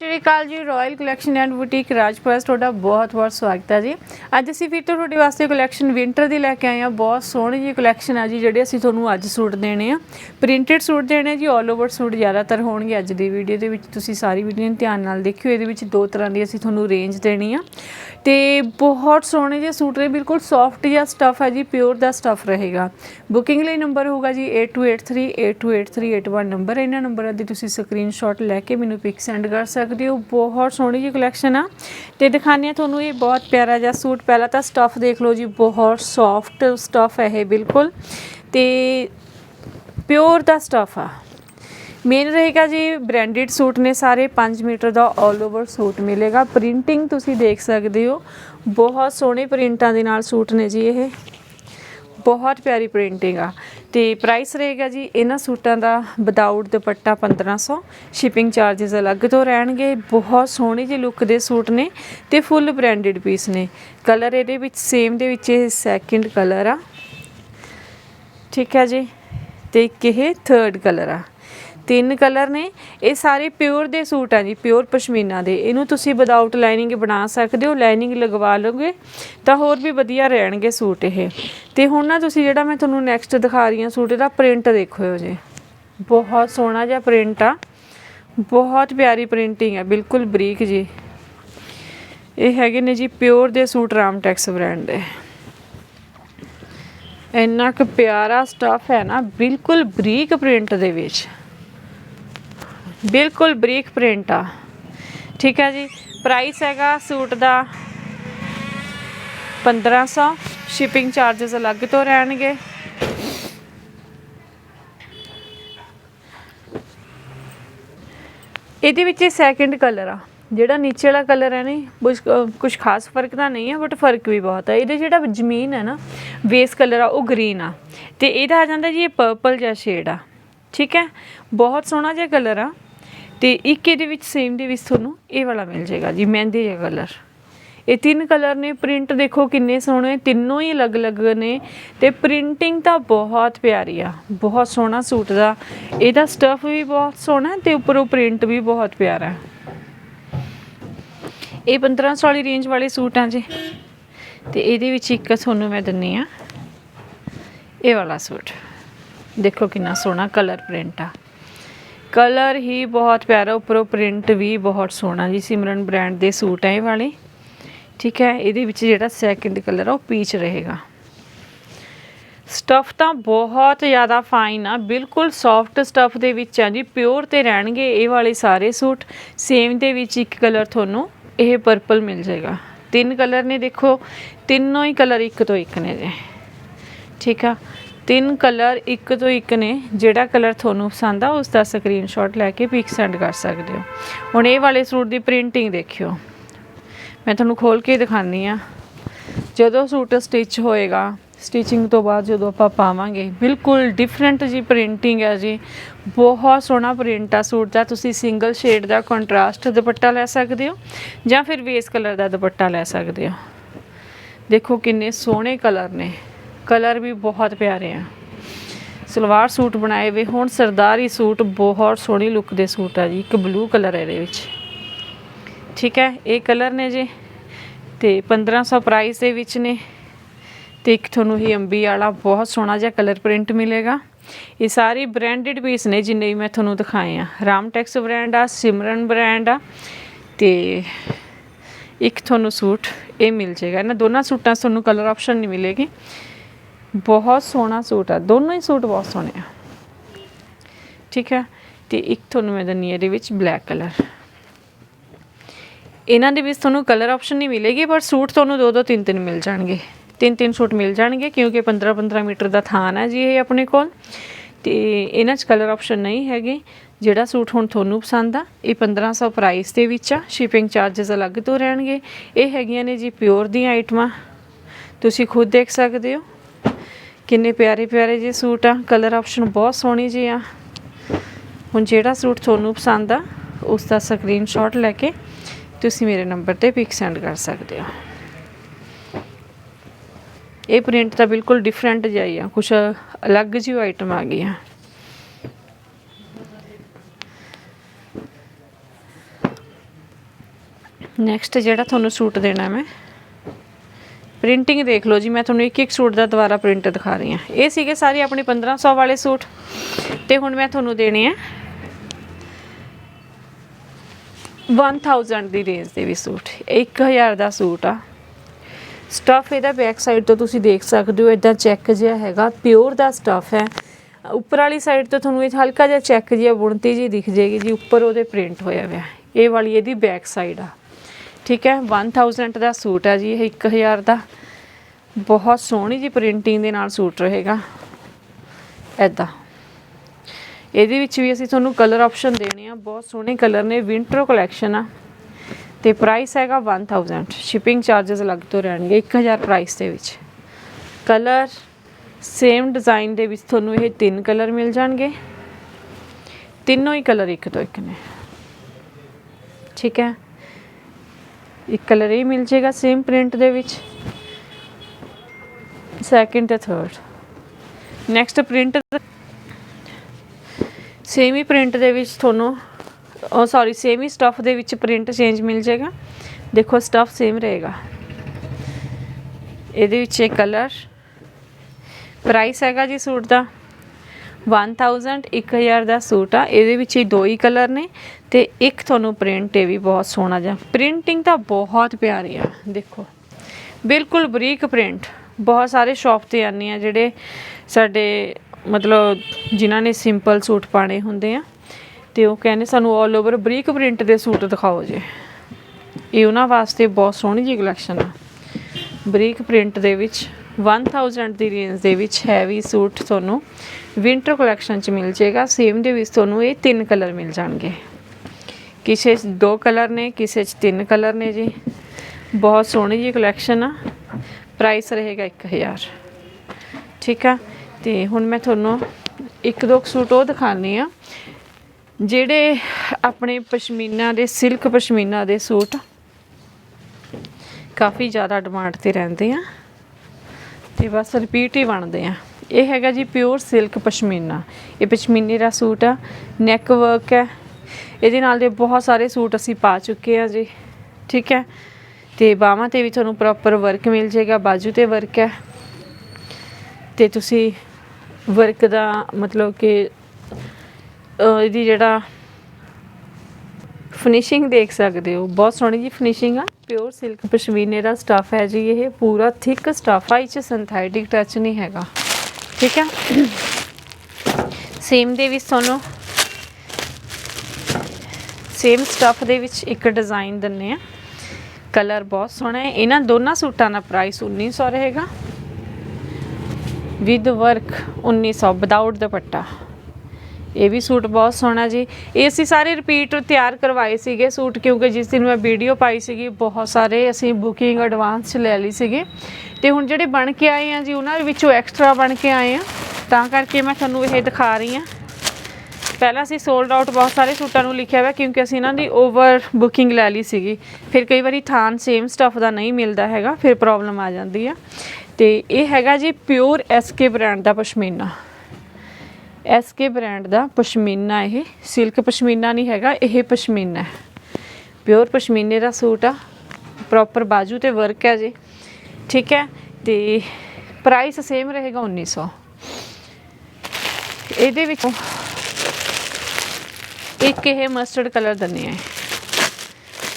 ਸਤਿ ਸ਼੍ਰੀ ਅਕਾਲ ਜੀ royal collection and boutique Rajpura ਤੁਹਾਡਾ ਬਹੁਤ-ਬਹੁਤ ਸਵਾਗਤ ਹੈ ਜੀ। ਅੱਜ ਅਸੀਂ ਫਿਰ ਤੋਂ ਤੁਹਾਡੇ ਵਾਸਤੇ ਕਲੈਕਸ਼ਨ ਵਿੰਟਰ ਦੀ ਲੈ ਕੇ ਆਏ ਹਾਂ। ਬਹੁਤ ਸੋਹਣੀ ਜੀ ਕਲੈਕਸ਼ਨ ਆ ਜੀ, ਜਿਹੜੇ ਅਸੀਂ ਤੁਹਾਨੂੰ ਅੱਜ ਸੂਟ ਦੇਣੇ ਆ। ਪ੍ਰਿੰਟਡ ਸੂਟ ਦੇਣੇ ਆ ਜੀ ਆਲ ਓਵਰ ਸੂਟ ਜ਼ਿਆਦਾਤਰ ਹੋਣਗੇ ਅੱਜ ਦੀ ਵੀਡੀਓ ਦੇ ਵਿੱਚ। ਤੁਸੀਂ ਸਾਰੀ ਵੀਡੀਓ ਨੂੰ ਧਿਆਨ ਨਾਲ ਦੇਖਿਓ, ਇਹਦੇ ਵਿੱਚ ਦੋ ਤਰ੍ਹਾਂ ਦੀ ਅਸੀਂ ਤੁਹਾਨੂੰ ਰੇਂਜ ਦੇਣੀ ਆ। ਤੇ ਬਹੁਤ ਸੋਹਣੇ ਜਿਹੇ ਸੂਟ ਨੇ, ਬਿਲਕੁਲ ਸੌਫਟ ਜਿਹਾ ਸਟਫ ਹੈ ਜੀ ਪਿਓਰ ਦਾ ਸਟਫ ਰਹੇਗਾ। ਬੁਕਿੰਗ ਲਈ ਨੰਬਰ ਹੋਊਗਾ ਜੀ 8283828381 ਨੰਬਰ ਇਹਨਾਂ ਨੰਬਰਾਂ ਦੀ ਤੁਸੀਂ ਸਕਰੀਨਸ਼ਾਟ ਲੈ ਕੇ ਮੈਨੂੰ ਪਿਕ ਸੈਂਡ ਕਰ ਸਕਦੇ ਸਕਦੇ ਹੋ, ਬਹੁਤ ਸੋਹਣੀ ਜਿਹੀ ਕਲੈਕਸ਼ਨ ਆ। ਤੇ ਦਿਖਾਉਂਦੇ ਹਾਂ ਤੁਹਾਨੂੰ ਇਹ ਬਹੁਤ ਪਿਆਰਾ ਜਿਹਾ ਸੂਟ। ਪਹਿਲਾਂ ਤਾਂ ਸਟਫ ਦੇਖ ਲਓ ਜੀ, ਬਹੁਤ ਸੌਫਟ ਸਟਫ ਹੈ ਇਹ, ਬਿਲਕੁਲ। ਤੇ ਪਿਓਰ ਦਾ ਸਟਫ ਆ। ਮੇਨ ਰਹੇਗਾ ਜੀ ਬ੍ਰਾਂਡਡ ਸੂਟ ਨੇ ਸਾਰੇ 5 ਮੀਟਰ ਦਾ 올 ਓਵਰ ਸੂਟ ਮਿਲੇਗਾ। ਪ੍ਰਿੰਟਿੰਗ ਤੁਸੀਂ ਦੇਖ ਸਕਦੇ ਹੋ, ਬਹੁਤ ਸੋਹਣੇ ਪ੍ਰਿੰਟਾਂ ਦੇ ਨਾਲ ਸੂਟ ਨੇ ਜੀ ਇਹ। ਬਹੁਤ ਪਿਆਰੀ ਪ੍ਰਿੰਟਿੰਗ ਆ। ਤੇ ਪ੍ਰਾਈਸ ਰਹੇਗਾ ਜੀ ਇਹਨਾਂ ਸੂਟਾਂ ਦਾ ਵਿਦਆਊਟ ਦੁਪੱਟਾ 1500 ਸ਼ਿਪਿੰਗ ਚਾਰजेस ਅਲੱਗ ਤੋਂ ਰਹਿਣਗੇ। ਬਹੁਤ ਸੋਹਣੀ ਜਿਹੀ ਲੁੱਕ ਦੇ ਸੂਟ ਨੇ ਤੇ ਫੁੱਲ ਬ੍ਰਾਂਡਡ ਪੀਸ ਨੇ। ਕਲਰ ਇਹਦੇ ਵਿੱਚ ਸੇਮ ਦੇ ਵਿੱਚ ਇਹ ਸੈਕਿੰਡ ਕਲਰ ਆ। ਠੀਕ ਹੈ ਜੀ। ਤੇ ਇੱਕ ਇਹ ਥਰਡ ਕਲਰ ਆ। ਤਿੰਨ ਕਲਰ ਨੇ। ਇਹ ਸਾਰੇ ਪਿਓਰ ਦੇ ਸੂਟ ਆ ਜੀ, ਪਿਓਰ ਪਸ਼ਮੀਨਾ ਦੇ। ਇਹਨੂੰ ਤੁਸੀਂ ਵਿਦਆਊਟ ਲਾਈਨਿੰਗ ਬਣਾ ਸਕਦੇ ਹੋ ਲਾਈਨਿੰਗ ਲਗਵਾ ਲਓਗੇ ਤਾਂ ਹੋਰ ਵੀ ਵਧੀਆ ਰਹਿਣਗੇ ਸੂਟ ਇਹ। ਤੇ ਹੁਣ ਨਾ ਤੁਸੀਂ ਜਿਹੜਾ ਮੈਂ ਤੁਹਾਨੂੰ ਨੈਕਸਟ ਦਿਖਾ ਰਹੀ ਹਾਂ ਸੂਟ, ਇਹਦਾ ਪ੍ਰਿੰਟ ਦੇਖਿਓ ਜੀ ਬਹੁਤ ਸੋਹਣਾ ਜਿਹਾ ਪ੍ਰਿੰਟ ਆ। ਬਹੁਤ ਪਿਆਰੀ ਪ੍ਰਿੰਟਿੰਗ ਆ, ਬਿਲਕੁਲ ਬਰੀਕ ਜੀ। ਇਹ ਹੈਗੇ ਨੇ ਜੀ ਪਿਓਰ ਦੇ ਸੂਟ ਰਾਮਟੈਕਸ ਬ੍ਰਾਂਡ ਦੇ। ਇੰਨਾ ਕੁ ਪਿਆਰਾ ਸਟਫ ਹੈ ਨਾ, ਬਿਲਕੁਲ ਬਰੀਕ ਪ੍ਰਿੰਟ ਦੇ ਵਿੱਚ। ਬਿਲਕੁਲ ਬਰੀਕ ਪ੍ਰਿੰਟ ਆ। ਠੀਕ ਹੈ ਜੀ ਪ੍ਰਾਈਸ ਹੈਗਾ ਸੂਟ ਦਾ 1500 ਸ਼ਿਪਿੰਗ ਚਾਰजेस ਅਲੱਗ ਤੋਂ ਰਹਿਣਗੇ। ਇਹਦੇ ਵਿੱਚ ਸੈਕਿੰਡ ਕਲਰ ਆ। ਜਿਹੜਾ ਨੀਚੇ ਵਾਲਾ ਕਲਰ ਹੈ ਨਹੀਂ ਕੁਝ ਖਾਸ ਫ਼ਰਕ ਤਾਂ ਨਹੀਂ ਹੈ ਬਟ ਫ਼ਰਕ ਵੀ ਬਹੁਤ ਹੈ ਇਹਦੇ ਜਿਹੜਾ ਜ਼ਮੀਨ ਹੈ ਨਾ ਬੇਸ ਕਲਰ ਆ, ਉਹ ਗ੍ਰੀਨ ਆ। ਤੇ ਇਹਦਾ ਆ ਜਾਂਦਾ ਜੀ, ਇਹ ਪਰਪਲ ਜਿਹਾ ਸ਼ੇਡ ਆ। ਠੀਕ ਹੈ, ਬਹੁਤ ਸੋਹਣਾ ਜਿਹਾ ਕਲਰ ਆ। ਤੇ ਇੱਕ ਇਹਦੇ ਵਿੱਚ ਸੇਮ ਦੇ ਵਿੱਚ ਤੁਹਾਨੂੰ ਇਹ ਵਾਲਾ ਮਿਲ ਜਾਏਗਾ ਜੀ, ਮਹਿੰਦੀ ਜਿਹਾ ਕਲਰ ਇਹ ਤਿੰਨ ਕਲਰ ਨੇ ਪ੍ਰਿੰਟ ਦੇਖੋ ਕਿੰਨੇ ਸੋਹਣੇ, ਤਿੰਨੋਂ ਹੀ ਅਲੱਗ-ਅਲੱਗ ਨੇ ਤੇ ਪ੍ਰਿੰਟਿੰਗ ਤਾਂ ਬਹੁਤ ਪਿਆਰੀ ਆ, ਬਹੁਤ ਸੋਹਣਾ ਸੂਟ ਦਾ। ਇਹਦਾ ਸਟਫ ਵੀ ਬਹੁਤ ਸੋਹਣਾ ਤੇ ਉੱਪਰੋਂ ਪ੍ਰਿੰਟ ਵੀ ਬਹੁਤ ਪਿਆਰਾ। ਇਹ 1500 ਵਾਲੀ ਰੇਂਜ ਵਾਲੇ ਸੂਟ ਆ ਜੀ। ਤੇ ਇਹਦੇ ਵਿੱਚ ਇੱਕ ਤੁਹਾਨੂੰ ਮੈਂ ਦਿੰਨੀ ਆ, ਇਹ ਵਾਲਾ ਸੂਟ। ਦੇਖੋ ਕਿੰਨਾ ਸੋਹਣਾ ਕਲਰ ਪ੍ਰਿੰਟ ਆ। ਕਲਰ ਹੀ ਬਹੁਤ ਪਿਆਰਾ, ਉੱਪਰੋਂ ਪ੍ਰਿੰਟ ਵੀ ਬਹੁਤ ਸੋਹਣਾ ਜੀ, ਸਿਮਰਨ ਬ੍ਰਾਂਡ ਦੇ ਸੂਟ ਹੈ ਇਹ ਵਾਲੇ। ਠੀਕ ਹੈ, ਇਹਦੇ ਵਿੱਚ ਜਿਹੜਾ ਸੈਕਿੰਡ ਕਲਰ ਆ, ਉਹ ਪੀਚ ਰਹੇਗਾ। ਸਟਫ ਤਾਂ ਬਹੁਤ ਜ਼ਿਆਦਾ ਫਾਈਨ ਆ, ਬਿਲਕੁਲ ਸੌਫਟ ਸਟਫ ਦੇ ਵਿੱਚ ਆ ਜੀ ਪਿਓਰ ਤੇ ਰਹਿਣਗੇ ਇਹ ਵਾਲੇ ਸਾਰੇ ਸੂਟ। ਸੇਮ ਦੇ ਵਿੱਚ ਇੱਕ ਕਲਰ ਤੁਹਾਨੂੰ ਇਹ ਪਰਪਲ ਮਿਲ ਜਾਏਗਾ। ਤਿੰਨ ਕਲਰ ਨੇ ਦੇਖੋ, ਤਿੰਨੋਂ ਹੀ ਕਲਰ ਇੱਕ ਤੋਂ ਇੱਕ ਨੇ ਜੀ। ਠੀਕ ਆ ਤਿੰਨ ਕਲਰ, ਇੱਕ ਤੋਂ ਇੱਕ ਨੇ। ਜਿਹੜਾ ਕਲਰ ਤੁਹਾਨੂੰ ਪਸੰਦ ਆ ਉਸ ਦਾ ਸਕਰੀਨਸ਼ਾਟ ਲੈ ਕੇ ਪਿਕ ਸੈਂਡ ਕਰ ਸਕਦੇ ਹੋ। ਹੁਣ ਇਹ ਵਾਲੇ ਸੂਟ ਦੀ ਪ੍ਰਿੰਟਿੰਗ ਦੇਖਿਓ। ਮੈਂ ਤੁਹਾਨੂੰ ਖੋਲ ਕੇ ਦਿਖਾਉਂਦੀ ਆ ਜਦੋਂ ਸੂਟ ਸਟਿਚ ਹੋਏਗਾ ਸਟਿਚਿੰਗ ਤੋਂ ਬਾਅਦ ਜਦੋਂ ਆਪਾਂ ਪਾਵਾਂਗੇ, ਬਿਲਕੁਲ ਡਿਫਰੈਂਟ ਜੀ ਪ੍ਰਿੰਟਿੰਗ ਹੈ ਜੀ। ਬਹੁਤ ਸੋਹਣਾ ਪ੍ਰਿੰਟ ਆ ਸੂਟ ਦਾ। ਤੁਸੀਂ ਸਿੰਗਲ ਸ਼ੇਡ ਦਾ ਕੰਟਰਾਸਟ ਦੁਪੱਟਾ ਲੈ ਸਕਦੇ ਹੋ, ਜਾਂ ਫਿਰ ਵੇਸ ਕਲਰ ਦਾ ਦੁਪੱਟਾ ਲੈ ਸਕਦੇ ਹੋ। ਦੇਖੋ ਕਿੰਨੇ ਸੋਹਣੇ ਕਲਰ ਨੇ। ਕਲਰ ਵੀ ਬਹੁਤ ਪਿਆਰੇ ਆ। ਸਲਵਾਰ ਸੂਟ ਬਣਾਏ ਵੇ, ਹੁਣ ਸਰਦਾਰੀ ਸੂਟ ਬਹੁਤ ਸੋਹਣੀ ਲੁੱਕ ਦੇ ਸੂਟ ਆ ਜੀ, ਇੱਕ ਬਲੂ ਕਲਰ ਹੈ ਇਹਦੇ ਵਿੱਚ। ਠੀਕ ਹੈ, ਇਹ ਕਲਰ ਨੇ ਜੀ, ਤੇ 1500 ਪ੍ਰਾਈਸ ਦੇ ਵਿੱਚ ਨੇ। ਤੇ ਇੱਕ ਤੁਹਾਨੂੰ ਹੀ ਅੰਬੀ ਵਾਲਾ ਬਹੁਤ ਸੋਹਣਾ ਜਿਹਾ ਕਲਰ ਪ੍ਰਿੰਟ ਮਿਲੇਗਾ। ਇਹ ਸਾਰੇ ਬ੍ਰਾਂਡਡ ਪੀਸ ਨੇ ਜਿੰਨੇ ਵੀ ਮੈਂ ਤੁਹਾਨੂੰ ਦਿਖਾਏ ਆ। ਰਾਮਟੈਕਸ ਬ੍ਰਾਂਡ ਆ, ਸਿਮਰਨ ਬ੍ਰਾਂਡ ਆ, ਤੇ ਇੱਕ ਤੁਹਾਨੂੰ ਸੂਟ ਇਹ ਮਿਲ ਜਾਏਗਾ ਇਹਨਾਂ ਦੋਨਾਂ ਸੂਟਾਂ 'ਚ ਤੁਹਾਨੂੰ ਕਲਰ ਆਪਸ਼ਨ ਨਹੀਂ ਮਿਲੇਗੀ। ਬਹੁਤ ਸੋਹਣਾ ਸੂਟ ਆ। ਦੋਨੋਂ ਹੀ ਸੂਟ ਬਹੁਤ ਸੋਹਣੇ ਆ। ਠੀਕ ਹੈ? ਤੇ ਇੱਕ ਤੁਹਾਨੂੰ ਮੈਂ ਦਨੀ ਇਹਦੇ ਵਿੱਚ ਬਲੈਕ ਕਲਰ ਇਹਨਾਂ ਦੇ ਵਿੱਚ ਤੁਹਾਨੂੰ ਕਲਰ ਆਪਸ਼ਨ ਨਹੀਂ ਮਿਲੇਗੀ, ਪਰ ਸੂਟ ਤੁਹਾਨੂੰ ਦੋ ਦੋ ਤਿੰਨ ਤਿੰਨ ਮਿਲ ਜਾਣਗੇ। ਤਿੰਨ ਤਿੰਨ ਸੂਟ ਮਿਲ ਜਾਣਗੇ, ਕਿਉਂਕਿ 15 15 ਮੀਟਰ ਦਾ ਥਾਨ ਹੈ ਜੀ ਇਹ ਆਪਣੇ ਕੋਲ। ਤੇ ਇਹਨਾਂ 'ਚ ਕਲਰ ਆਪਸ਼ਨ ਨਹੀਂ ਹੈਗੇ। ਜਿਹੜਾ ਸੂਟ ਹੁਣ ਤੁਹਾਨੂੰ ਪਸੰਦ ਆ, ਇਹ 1500 ਪ੍ਰਾਈਸ ਦੇ ਵਿੱਚ ਆ। ਸ਼ਿਪਿੰਗ ਚਾਰजेस ਅਲੱਗ ਤੋਂ ਰਹਿਣਗੇ। ਇਹ ਹੈਗੀਆਂ ਨੇ ਜੀ ਪਿਓਰ ਦੀਆਂ ਆਈਟਮਾਂ ਤੁਸੀਂ ਖੁਦ ਦੇਖ ਸਕਦੇ ਹੋ। ਕਿੰਨੇ ਪਿਆਰੇ ਪਿਆਰੇ ਜੀ ਸੂਟ ਆ ਕਲਰ ਆਪਸ਼ਨ ਬਹੁਤ ਸੋਹਣੀ ਜੀ ਆ। ਹੁਣ ਜਿਹੜਾ ਸੂਟ ਤੁਹਾਨੂੰ ਪਸੰਦ ਆ ਉਸ ਦਾ ਸਕਰੀਨਸ਼ਾਟ ਲੈ ਕੇ ਤੁਸੀਂ ਮੇਰੇ ਨੰਬਰ ਤੇ ਪਿਕ ਸੈਂਡ ਕਰ ਸਕਦੇ ਹੋ। ਇਹ ਪ੍ਰਿੰਟ ਤਾਂ ਬਿਲਕੁਲ ਡਿਫਰੈਂਟ ਜਿਹਾ ਹੀ ਆ ਕੁਝ ਅਲੱਗ ਜਿਹੀ ਆਈਟਮ ਆ ਗਈ ਆ। ਨੈਕਸਟ ਜਿਹੜਾ ਤੁਹਾਨੂੰ ਸੂਟ ਦੇਣਾ ਮੈਂ ਪ੍ਰਿੰਟਿੰਗ ਦੇਖ ਲਓ ਜੀ, ਮੈਂ ਤੁਹਾਨੂੰ ਇੱਕ ਇੱਕ ਸੂਟ ਦਾ ਦੁਬਾਰਾ ਪ੍ਰਿੰਟ ਦਿਖਾ ਰਹੀ ਹਾਂ। ਇਹ ਸੀਗੇ ਸਾਰੇ ਆਪਣੇ 1500 ਵਾਲੇ ਸੂਟ। ਤੇ ਹੁਣ ਮੈਂ ਤੁਹਾਨੂੰ ਦੇਣੇ ਆ 1000 ਦੀ ਰੇਂਜ ਦੇ ਵੀ ਸੂਟ। 1000 ਦਾ ਸੂਟ ਆ। ਸਟਫ ਇਹਦਾ ਬੈਕ ਸਾਈਡ ਤੋਂ ਤੁਸੀਂ ਦੇਖ ਸਕਦੇ ਹੋ ਇਦਾਂ ਚੈੱਕ ਜਿਹਾ ਹੈਗਾ। ਪਿਓਰ ਦਾ ਸਟਫ ਹੈ। ਉੱਪਰ ਵਾਲੀ ਸਾਈਡ ਤੋਂ ਤੁਹਾਨੂੰ ਇਹ ਹਲਕਾ ਜਿਹਾ ਚੈੱਕ ਜਿਹਾ ਬੁਣਤੀ ਜੀ ਦਿਖ ਜੇਗੀ ਜੀ, ਉੱਪਰ ਉਹਦੇ ਪ੍ਰਿੰਟ ਹੋਇਆ ਹੋਇਆ। ਇਹ ਵਾਲੀ ਇਹਦੀ ਬੈਕ ਸਾਈਡ ਆ। ਠੀਕ ਹੈ 1000 ਦਾ ਸੂਟ ਹੈ ਜੀ, ਇਹ 1000 ਦਾ। ਬਹੁਤ ਸੋਹਣੀ ਜੀ ਪ੍ਰਿੰਟਿੰਗ ਦੇ ਨਾਲ ਸੂਟ ਰਹੇਗਾ। ਐਦਾਂ ਇਹਦੇ ਵਿੱਚ ਵੀ ਅਸੀਂ ਤੁਹਾਨੂੰ ਕਲਰ ਆਪਸ਼ਨ ਦੇਣੇ ਆ, ਬਹੁਤ ਸੋਹਣੇ ਕਲਰ ਨੇ ਵਿੰਟਰ ਕਲੈਕਸ਼ਨ ਆ। ਤੇ ਪ੍ਰਾਈਸ ਹੈਗਾ 1000 ਸ਼ਿਪਿੰਗ ਚਾਰजेस ਅਲੱਗ ਤੋਂ ਰਹਿਣਗੇ 1000 ਪ੍ਰਾਈਸ ਦੇ ਵਿੱਚ। ਕਲਰ ਸੇਮ ਡਿਜ਼ਾਈਨ ਦੇ ਵਿੱਚ ਤੁਹਾਨੂੰ ਇਹ ਤਿੰਨ ਕਲਰ ਮਿਲ ਜਾਣਗੇ। ਤਿੰਨੋਂ ਹੀ ਕਲਰ ਇੱਕ ਤੋਂ ਇੱਕ ਨੇ। ਠੀਕ ਹੈ। ਇੱਕ ਕਲਰ ਇਹ ਮਿਲ ਜੇਗਾ ਸੇਮ ਪ੍ਰਿੰਟ ਦੇ ਵਿੱਚ। ਸੈਕਿੰਡ ਤੇ ਥਰਡ ਨੈਕਸਟ ਪ੍ਰਿੰਟ ਸੇਮ ਹੀ ਪ੍ਰਿੰਟ ਦੇ ਵਿੱਚ ਤੁਹਾਨੂੰ ਉਹ ਸੌਰੀ ਸੇਮ ਹੀ ਸਟਫ ਦੇ ਵਿੱਚ ਪ੍ਰਿੰਟ ਚੇਂਜ ਮਿਲ ਜਾਏਗਾ। ਦੇਖੋ ਸਟਫ ਸੇਮ ਰਹੇਗਾ। ਇਹਦੇ ਵਿੱਚ ਇਹ ਕਲਰ। ਪ੍ਰਾਈਸ ਹੈਗਾ ਜੀ ਸੂਟ ਦਾ। 1000 1000 ਦਾ ਸੂਟ ਆ। ਇਹਦੇ ਵਿੱਚ ਹੀ ਦੋ ਹੀ ਕਲਰ ਨੇ ਤੇ ਇੱਕ ਤੁਹਾਨੂੰ ਪ੍ਰਿੰਟ ਇਹ ਵੀ ਬਹੁਤ ਸੋਹਣਾ ਜਿਹਾ। ਪ੍ਰਿੰਟਿੰਗ ਤਾਂ ਬਹੁਤ ਪਿਆਰੀ ਆ, ਦੇਖੋ। ਬਿਲਕੁਲ ਬਰੀਕ ਪ੍ਰਿੰਟ ਬਹੁਤ ਸਾਰੇ ਸ਼ਾਪ ਤੇ ਆਨੇ ਆ ਜਿਹੜੇ ਸਾਡੇ ਮਤਲਬ ਜਿਨ੍ਹਾਂ ਨੇ ਸਿੰਪਲ ਸੂਟ ਪਾਣੇ ਹੁੰਦੇ ਆ ਤੇ ਉਹ ਕਹਿੰਦੇ ਸਾਨੂੰ 올 ਓਵਰ ਬਰੀਕ ਪ੍ਰਿੰਟ ਦੇ ਸੂਟ ਦਿਖਾਓ ਜੇ। ਇਹ ਉਹਨਾਂ ਵਾਸਤੇ ਬਹੁਤ ਸੋਹਣੀ ਜਿਹੀ ਕਲੈਕਸ਼ਨ ਆ। ਬਰੀਕ ਪ੍ਰਿੰਟ ਦੇ ਵਿੱਚ 1000 ਦੀ ਰੇਂਜ ਦੇ ਵਿੱਚ ਹੈਵੀ ਸੂਟ ਤੁਹਾਨੂੰ ਵਿੰਟਰ ਕਲੈਕਸ਼ਨ ਚ ਮਿਲ ਜਾਏਗਾ। ਸੇਮ ਦੇ ਵਿੱਚ ਤੁਹਾਨੂੰ ਇਹ ਤਿੰਨ ਕਲਰ ਮਿਲ ਜਾਣਗੇ। ਕਿਸੇ 'ਚ ਦੋ ਕਲਰ ਨੇ, ਕਿਸੇ 'ਚ ਤਿੰਨ ਕਲਰ ਨੇ ਜੀ। ਬਹੁਤ ਸੋਹਣੀ ਜਿਹੀ ਕਲੈਕਸ਼ਨ ਆ। ਪ੍ਰਾਈਸ ਰਹੇਗਾ 1000 ਠੀਕ ਆ? ਤੇ ਹੁਣ ਮੈਂ ਤੁਹਾਨੂੰ ਇੱਕ ਦੋ ਕੁ ਸੂਟ ਉਹ ਦਿਖਾਣੀ ਆ ਜਿਹੜੇ ਆਪਣੇ ਪਸ਼ਮੀਨਾ ਦੇ ਸਿਲਕ ਪਸ਼ਮੀਨਾ ਦੇ ਸੂਟ ਕਾਫੀ ਜ਼ਿਆਦਾ ਡਿਮਾਂਡ ਤੇ ਰਹਿੰਦੇ ਆ। ਤੇ ਬਸ ਰਿਪੀਟ ਹੀ ਬਣਦੇ ਆ। ਇਹ ਹੈਗਾ ਜੀ ਪਿਓਰ ਸਿਲਕ ਪਸ਼ਮੀਨਾ। ਇਹ ਪਸ਼ਮੀਨੇ ਦਾ ਸੂਟ ਆ ਨੈਕ ਵਰਕ ਹੈ। ਇਹਦੇ ਨਾਲ ਦੇ ਬਹੁਤ ਸਾਰੇ ਸੂਟ ਅਸੀਂ ਪਾ ਚੁੱਕੇ ਆ ਜੀ, ਠੀਕ ਹੈ। ਤੇ ਬਾਹਾਂ ਤੇ ਵੀ ਤੁਹਾਨੂੰ ਪ੍ਰੋਪਰ ਵਰਕ ਮਿਲ ਜਾਏਗਾ, ਬਾਜੂ ਤੇ ਵਰਕ ਹੈ। ਤੇ ਤੁਸੀਂ ਵਰਕ ਦਾ ਮਤਲਬ ਕਿ ਇਹਦੀ ਜਿਹੜਾ ਫਿਨਿਸ਼ਿੰਗ ਦੇਖ ਸਕਦੇ ਹੋ। ਬਹੁਤ ਸੋਹਣੀ ਜੀ ਫਿਨਿਸ਼ਿੰਗ ਆ। ਪਿਓਰ ਸਿਲਕ ਪਸ਼ਮੀਨੇ ਦਾ ਸਟਫ ਹੈ ਜੀ ਇਹ। ਪੂਰਾ ਥਿਕ ਸਟਫ ਆ। ਇਹ 'ਚ ਸਿੰਥੈਟਿਕ ਟੱਚ ਨਹੀਂ ਹੈਗਾ। ਠੀਕ ਹੈ ਸੇਮ ਦੇ ਵਿੱਚ ਤੁਹਾਨੂੰ ਸੇਮ ਸਟਫ ਦੇ ਵਿੱਚ ਇੱਕ ਡਿਜ਼ਾਈਨ ਦਿੰਨੇ ਆ। ਕਲਰ ਬਹੁਤ ਸੋਹਣਾ ਹੈ। ਇਹਨਾਂ ਦੋਨਾਂ ਸੂਟਾਂ ਦਾ ਪ੍ਰਾਈਸ 1900 ਰਹੇਗਾ। ਵਿਦ ਵਰਕ 1900 ਵਿਦਆਊਟ ਦੁਪੱਟਾ। ਇਹ ਵੀ ਸੂਟ ਬਹੁਤ ਸੋਹਣਾ ਜੀ। ਇਹ ਅਸੀਂ ਸਾਰੇ ਰਿਪੀਟ ਤਿਆਰ ਕਰਵਾਏ ਸੀਗੇ ਸੂਟ, ਕਿਉਂਕਿ ਜਿਸ ਦਿਨ ਮੈਂ ਵੀਡੀਓ ਪਾਈ ਸੀਗੀ, ਬਹੁਤ ਸਾਰੇ ਅਸੀਂ ਬੁਕਿੰਗ ਐਡਵਾਂਸ 'ਚ ਲੈ ਲਈ ਸੀਗੇ। ਤੇ ਹੁਣ ਜਿਹੜੇ ਬਣ ਕੇ ਆਏ ਆ ਜੀ, ਉਹਨਾਂ ਦੇ ਵਿੱਚੋਂ ਐਕਸਟਰਾ ਬਣ ਕੇ ਆਏ ਆ। ਤਾਂ ਕਰਕੇ ਮੈਂ ਤੁਹਾਨੂੰ ਇਹ ਦਿਖਾ ਰਹੀ ਆ। ਪਹਿਲਾਂ ਅਸੀਂ ਸੋਲਡ ਆਊਟ ਬਹੁਤ ਸਾਰੇ ਸੂਟਾਂ ਨੂੰ ਲਿਖਿਆ ਹੋਇਆ ਕਿਉਂਕਿ ਅਸੀਂ ਇਹਨਾਂ ਦੀ ਓਵਰ ਬੁਕਿੰਗ ਲੈ ਲਈ ਸੀਗੀ। ਫਿਰ ਕਈ ਵਾਰੀ ਥਾਨ ਸੇਮ ਸਟਫ ਦਾ ਨਹੀਂ ਮਿਲਦਾ ਹੈਗਾ, ਫਿਰ ਪ੍ਰੋਬਲਮ ਆ ਜਾਂਦੀ ਆ। ਤੇ ਇਹ ਹੈਗਾ ਜੀ ਪਿਓਰ ਐਸਕੇ ਬ੍ਰਾਂਡ ਦਾ ਪਸ਼ਮੀਨਾ। ਐਸਕੇ ਬ੍ਰਾਂਡ ਦਾ ਪਸ਼ਮੀਨਾ ਇਹ। ਸਿਲਕ ਪਸ਼ਮੀਨਾ ਨਹੀਂ ਹੈਗਾ, ਇਹ ਪਸ਼ਮੀਨਾ ਹੈ। ਪਿਓਰ ਪਸ਼ਮੀਨੇ ਦਾ ਸੂਟ ਆ। ਪ੍ਰੋਪਰ ਬਾਜੂ ਤੇ ਵਰਕ ਹੈ ਜੀ। ਠੀਕ ਹੈ? ਤੇ ਪ੍ਰਾਈਸ ਸੇਮ ਰਹੇਗਾ 1900 ਇਹਦੇ ਵਿੱਚ ਇੱਕ ਇਹ ਮਸਟਰਡ ਕਲਰ ਦਨੇ ਆ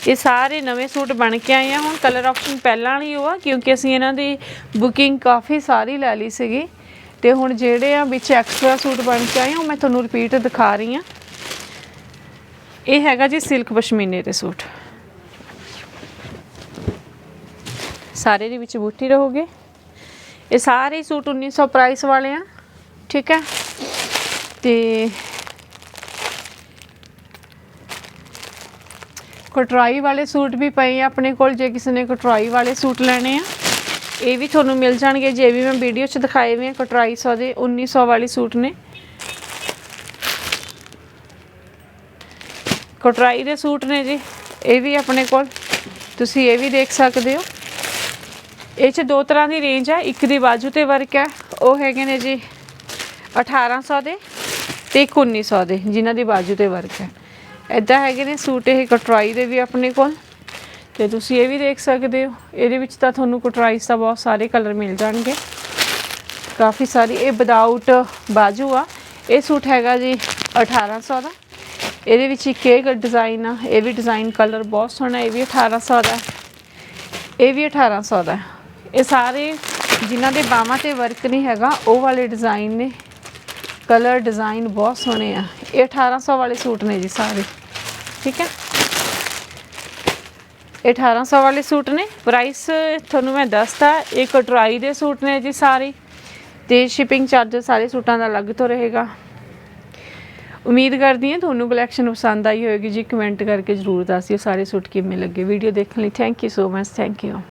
ਇਹ। ਸਾਰੇ ਨਵੇਂ ਸੂਟ ਬਣ ਕੇ ਆਏ ਆ। ਹੁਣ ਕਲਰ ਆਪਸ਼ਨ ਪਹਿਲਾਂ ਵਾਲੀ ਉਹ ਆ, ਕਿਉਂਕਿ ਅਸੀਂ ਇਹਨਾਂ ਦੀ ਬੁਕਿੰਗ ਕਾਫੀ ਸਾਰੀ ਲੈ ਲਈ ਸੀਗੀ। ਤੇ ਹੁਣ ਜਿਹੜੇ ਆ ਵਿੱਚ ਐਕਸਟਰਾ ਸੂਟ ਬਣ ਕੇ ਆਏ ਆ, ਉਹ ਮੈਂ ਤੁਹਾਨੂੰ ਰਿਪੀਟ ਦਿਖਾ ਰਹੀ ਆ ਇਹ ਹੈਗਾ ਜੀ ਸਿਲਕ ਪਸ਼ਮੀਨੇ ਦੇ ਸੂਟ। ਸਾਰੇ ਦੇ ਵਿੱਚ ਬੂਟੀ ਰਹੋਗੇ। ਇਹ ਸਾਰੇ ਹੀ ਸੂਟ 1900 ਪ੍ਰਾਈਸ ਵਾਲੇ ਆ, ਠੀਕ ਹੈ? ਤੇ ਕਟਰਾਈ ਵਾਲੇ ਸੂਟ ਵੀ ਪਏ ਆ ਆਪਣੇ ਕੋਲ, ਜੇ ਕਿਸੇ ਨੇ ਕਟਰਾਈ ਵਾਲੇ ਸੂਟ ਲੈਣੇ ਆ। ਇਹ ਵੀ ਤੁਹਾਨੂੰ ਮਿਲ ਜਾਣਗੇ, ਜੇ ਵੀ ਮੈਂ ਵੀਡੀਓ 'ਚ ਦਿਖਾਏ ਹੋਏ ਆ, ਕਟਰਾਈ 100 ਦੇ 1900 ਵਾਲੇ ਸੂਟ ਨੇ। ਕਟਰਾਈ ਦੇ ਸੂਟ ਨੇ ਜੀ, ਇਹ ਵੀ ਆਪਣੇ ਕੋਲ। ਤੁਸੀਂ ਇਹ ਵੀ ਦੇਖ ਸਕਦੇ ਹੋ। ਇਹ 'ਚ ਦੋ ਤਰ੍ਹਾਂ ਦੀ ਰੇਂਜ ਆ, ਇੱਕ ਦੀ ਬਾਜੂ ਤੇ ਵਰਕ ਹੈ ਉਹ ਹੈਗੇ ਨੇ ਜੀ 1800 ਦੇ ਤੇ ਇੱਕ 1900 ਦੇ, ਜਿਨ੍ਹਾਂ ਦੀ ਬਾਜੂ ਤੇ ਵਰਕ ਹੈ ਇਦਾਂ ਹੈਗੇ ਨੇ ਸੂਟ ਇਹ ਕਟਰਾਈ ਦੇ ਵੀ ਆਪਣੇ ਕੋਲ। ਤੇ ਤੁਸੀਂ ਇਹ ਵੀ ਦੇਖ ਸਕਦੇ ਹੋ, ਇਹਦੇ ਵਿੱਚ ਤਾਂ ਤੁਹਾਨੂੰ ਕਟਰਾਈਸ ਦਾ ਬਹੁਤ ਸਾਰੇ ਕਲਰ ਮਿਲ ਜਾਣਗੇ। ਕਾਫੀ ਸਾਰੀ, ਇਹ ਵਿਦਆਊਟ ਬਾਜੂ ਆ। ਇਹ ਸੂਟ ਹੈਗਾ ਜੀ 1800 ਦਾ। ਇਹਦੇ ਵਿੱਚ ਇੱਕ ਇਹ ਡਿਜ਼ਾਈਨ ਆ, ਇਹ ਵੀ ਡਿਜ਼ਾਈਨ ਕਲਰ ਬਹੁਤ ਸੋਹਣਾ, ਇਹ ਵੀ 1800 ਦਾ। ਇਹ ਵੀ 1800 ਦਾ। ਇਹ ਸਾਰੇ ਜਿਨ੍ਹਾਂ ਦੇ ਬਾਹਾਂ ਤੇ ਵਰਕ ਨਹੀਂ ਹੈਗਾ, ਉਹ ਵਾਲੇ ਡਿਜ਼ਾਈਨ ਨੇ। ਕਲਰ ਡਿਜ਼ਾਈਨ ਬਹੁਤ ਸੋਹਣੇ ਆ। ਇਹ 1800 ਵਾਲੇ ਸੂਟ ਨੇ ਜੀ ਸਾਰੇ। ਠੀਕ ਹੈ? ਇਹ 1800 ਵਾਲੇ ਸੂਟ ਨੇ। ਪ੍ਰਾਈਸ ਤੁਹਾਨੂੰ ਮੈਂ ਦੱਸਤਾ ਇਹ ਕਟਰਾਈ ਦੇ ਸੂਟ ਨੇ ਜੀ ਸਾਰੇ। ਤੇ ਸ਼ਿਪਿੰਗ ਚਾਰਜ ਸਾਰੇ ਸੂਟਾਂ ਦਾ ਅਲੱਗ ਤੋਂ ਰਹੇਗਾ। ਉਮੀਦ ਕਰਦੀ ਹਾਂ ਤੁਹਾਨੂੰ ਕਲੈਕਸ਼ਨ ਪਸੰਦ ਆਈ ਹੋਵੇਗੀ ਜੀ। ਕਮੈਂਟ ਕਰਕੇ ਜਰੂਰ ਦੱਸਿਓ ਸਾਰੇ ਸੂਟ ਕਿਵੇਂ ਲੱਗੇ। ਵੀਡੀਓ ਦੇਖਣ ਲਈ thank you so much thank you